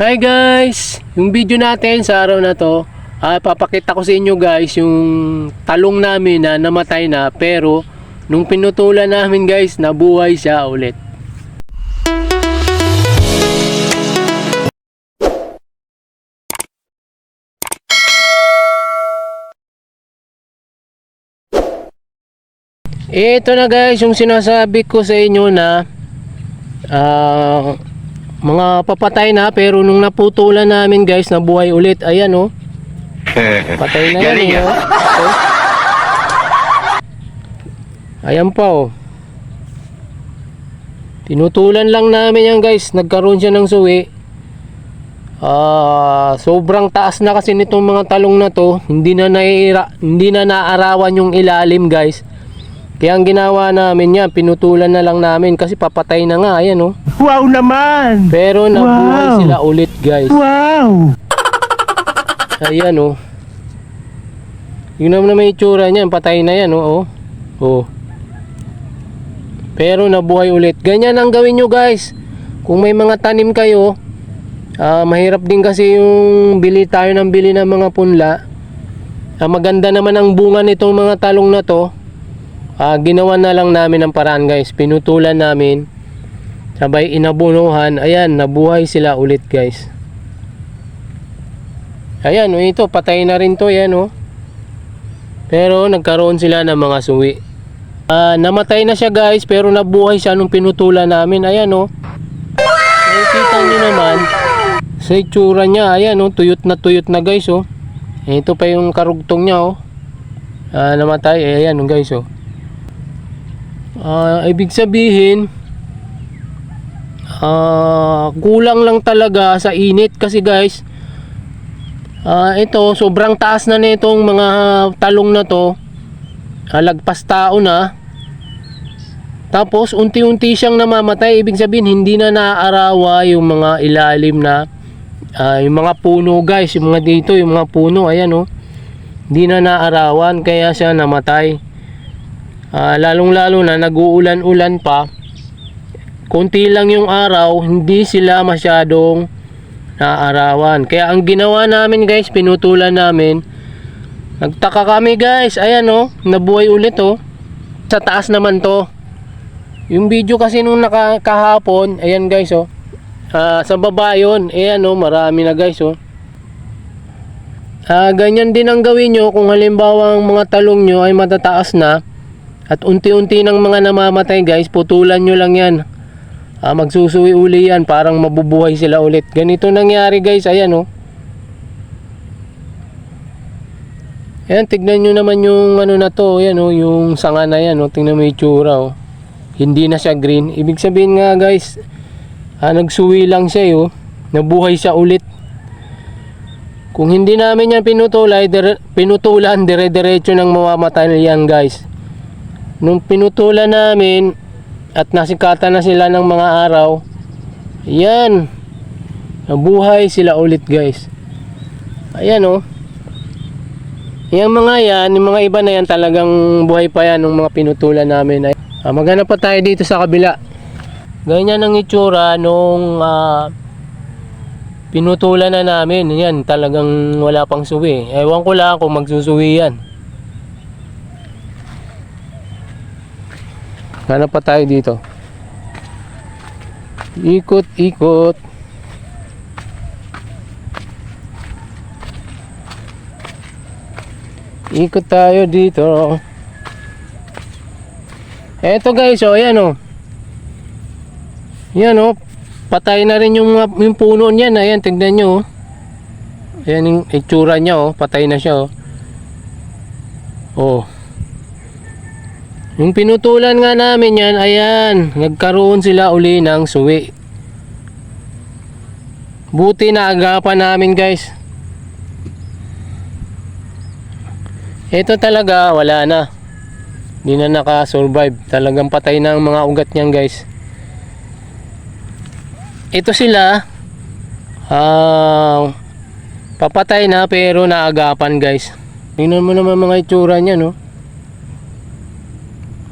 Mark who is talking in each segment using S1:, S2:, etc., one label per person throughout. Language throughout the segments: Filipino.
S1: Hi guys! Yung video natin sa araw na to, ah, papakita ko sa inyo guys yung talong namin na namatay na pero nung pinutulan namin guys, nabuhay siya ulit. Ito na guys yung sinasabi ko sa inyo na ah, mga papatay na pero nung naputulan namin guys nabuhay ulit ayan oh. Patay na yan eh, oh. Oh. ayan pa oh. Tinutulan lang namin yan guys. Nagkaroon siya ng suwi. Ah, sobrang taas na kasi nitong mga talong na to. Hindi na naira, hindi na naarawan yung ilalim guys. Kaya ang ginawa namin yan pinutulan na lang namin kasi papatay na nga ayan oh
S2: Wow naman!
S1: pero nabuhay
S2: Wow.
S1: sila ulit guys.
S2: Wow!
S1: Ayan oh. Yun naman na may itsura niyan. Patay na yan oh. oh. Oh. Pero nabuhay ulit. Ganyan ang gawin nyo guys. Kung may mga tanim kayo, ah, mahirap din kasi yung bili tayo ng bili ng mga punla. Ah, maganda naman ang bunga nitong mga talong na to. Ah, ginawa na lang namin ang paraan guys. Pinutulan namin. Sabay inabunuhan. Ayan, nabuhay sila ulit guys. Ayan, oh, ito, patay na rin to, yan, oh. Pero nagkaroon sila ng mga suwi. Ah, namatay na siya, guys, pero nabuhay siya nung pinutulan namin. Ayan, oh. Nakikita niyo naman sa itsura niya. Ayan, oh, tuyot na tuyot na, guys, oh. Ito pa yung karugtong niya, oh. Ah, namatay. Ayan, oh, guys, oh. Ah, ibig sabihin, ah, kulang lang talaga sa init kasi, guys, Ah, ito sobrang taas na nitong mga talong na to. Ah, lagpas tao na. Tapos unti-unti siyang namamatay, ibig sabihin hindi na naaarawa yung mga ilalim na ah, yung mga puno guys, yung mga dito, yung mga puno, ayan oh. Hindi na naarawan kaya siya namatay. Ah, lalong-lalo na nag-uulan-ulan pa. Konti lang yung araw, hindi sila masyadong naaarawan. Kaya ang ginawa namin guys, pinutulan namin. Nagtaka kami guys, ayan oh, nabuhay ulit oh. Sa taas naman to. Yung video kasi nung naka, kahapon, ayan guys oh. Ah, sa baba yun, ayan oh, marami na guys oh. Ah, ganyan din ang gawin nyo kung halimbawa ang mga talong nyo ay matataas na at unti-unti ng mga namamatay guys, putulan nyo lang yan. Ah, magsusuwi uli yan, parang mabubuhay sila ulit. Ganito nangyari guys, ayan oh. Ayan, tignan nyo naman yung ano na to, ayan oh, yung sanga na yan oh, tingnan mo yung itsura oh. Hindi na siya green. Ibig sabihin nga guys, ah, nagsuwi lang siya oh. Nabuhay siya ulit. Kung hindi namin yan pinutulay, dire, pinutulan, dire-diretso nang mamamatay yan guys. Nung pinutulan namin, at nasikatan na sila ng mga araw. Yan nabuhay sila ulit guys. Ayan oh. Yung mga yan yung mga iba na yan talagang buhay pa yan ng mga pinutulan namin. Ah, maghanap pa tayo dito sa kabila. Ganyan ang itsura nung ah, pinutulan na namin. Yan talagang wala pang suwi. Ewan ko lang kung magsusuwi yan Hanap pa tayo dito. Ikot, ikot. Ikot tayo dito. Eto guys, oh, ayan oh. Yan oh. Patay na rin yung, yung puno niyan. Ayan, tignan nyo oh. Ayan yung itsura niya oh. Patay na siya oh. Oh. Yung pinutulan nga namin yan, ayan, nagkaroon sila uli ng suwi. Buti na agapan namin guys. Ito talaga, wala na. Hindi na nakasurvive. Talagang patay na ang mga ugat niyan guys. Ito sila, ah, papatay na pero naagapan guys. Tingnan mo naman mga itsura niya no.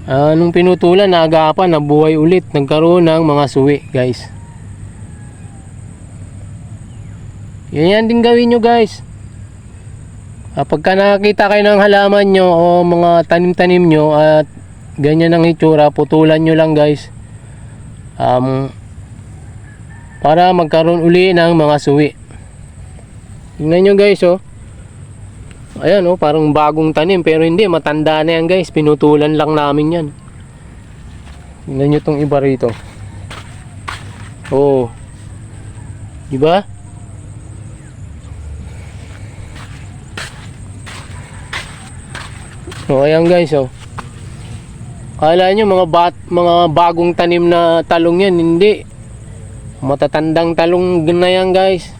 S1: Ah, nung pinutulan, naagapan, nabuhay ulit. Nagkaroon ng mga suwi, guys. Yan din gawin nyo guys. Pagka nakakita kayo ng halaman nyo o mga tanim-tanim nyo at ganyan ang itsura, putulan nyo lang guys. Um, para magkaroon uli ng mga suwi. Tingnan nyo guys oh. Ayan oh, parang bagong tanim pero hindi, matanda na yan guys. Pinutulan lang namin yan. Tingnan nyo tong iba rito. Oh. Di ba? So ayan guys oh. Kala nyo mga bat, mga bagong tanim na talong yan, hindi. Matatandang talong na yan guys.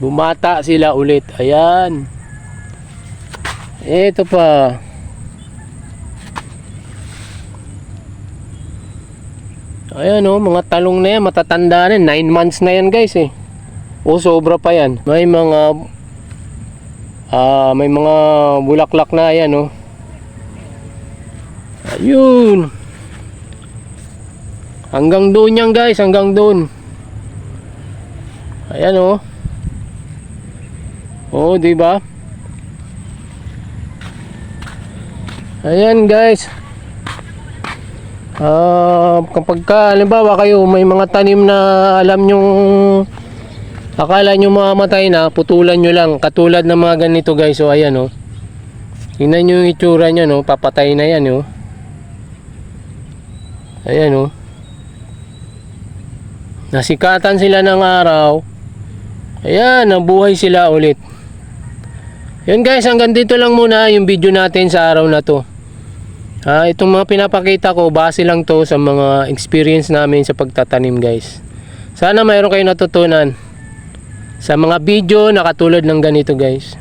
S1: Bumata sila ulit. Ayan. Ito pa. Ayan oh, mga talong na yan, matatanda na. 9 months na yan guys eh. O sobra pa yan. May mga ah may mga bulaklak na yan oh. Ayun. Hanggang doon yan guys, hanggang doon. Ayan oh. Oh, di ba? Ayan guys. Ah, kapag ka, halimbawa kayo may mga tanim na alam nyong akala nyo mamamatay na, putulan nyo lang. Katulad ng mga ganito guys. So ayan oh. Tingnan nyo yung itsura nyo no, papatay na yan oh. Ayan oh. Nasikatan sila ng araw. Ayan, nabuhay sila ulit. Yun guys, hanggang dito lang muna yung video natin sa araw na to. Ah, itong mga pinapakita ko, base lang to sa mga experience namin sa pagtatanim guys. Sana mayroon kayo natutunan sa mga video na katulad ng ganito guys.